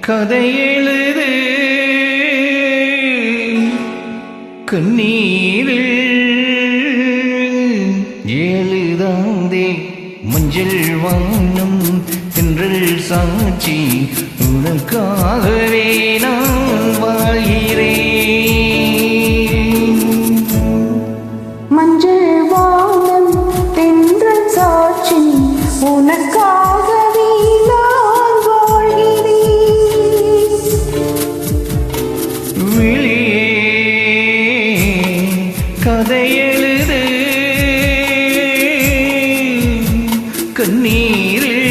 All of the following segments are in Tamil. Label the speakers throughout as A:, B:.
A: கதை எழுது. கண்ணீரில் எழுதாந்தே மஞ்சள் வானம் தென்றல் சாட்சி. உனக்காகவே நான் வாழ்கிறேன். நீரில்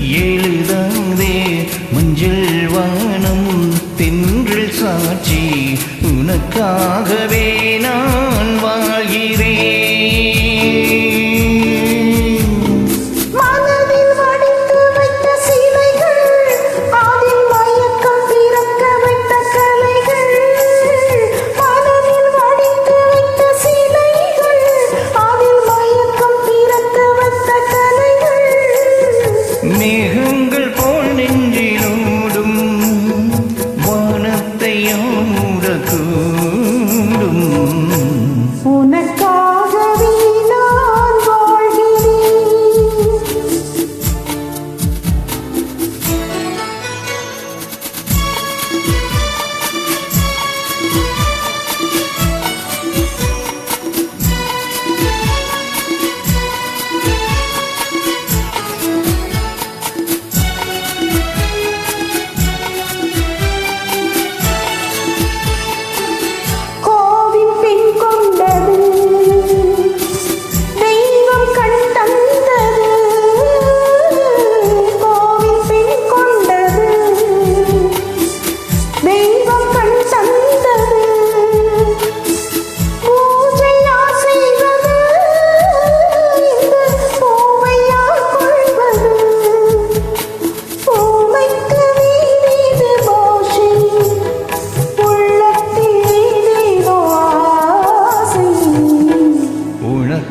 A: எழுதாதே மஞ்சள் வானம் தென்றல் சாட்சி. உனக்காகவே तू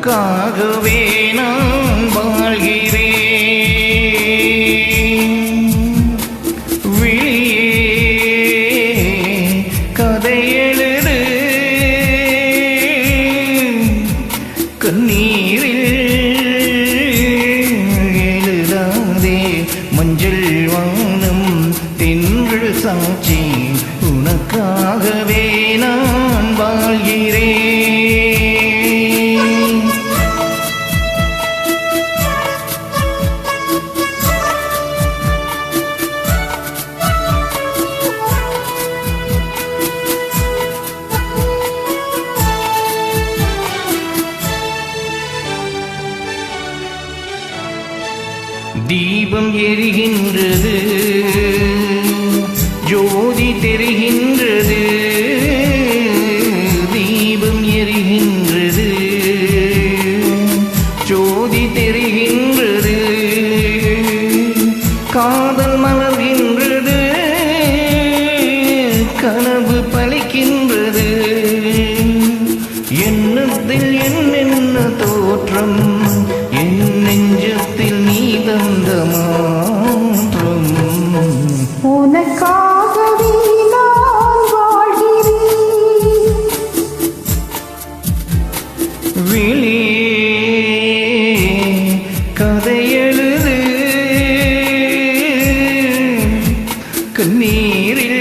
B: உனக்காகவே நான் வாழ்கிறேன்.
A: விழியே கதை எழுது. கண்ணீரில் எழுதாதே மஞ்சள் வானம் தென்று சாட்சி. உனக்காகவே நான் வாழ்கிறேன். தீபம் எரிகின்றது. ஜோதி
B: தெரிகின்ற
A: விழி கதை எழுது. கண்ணீரில்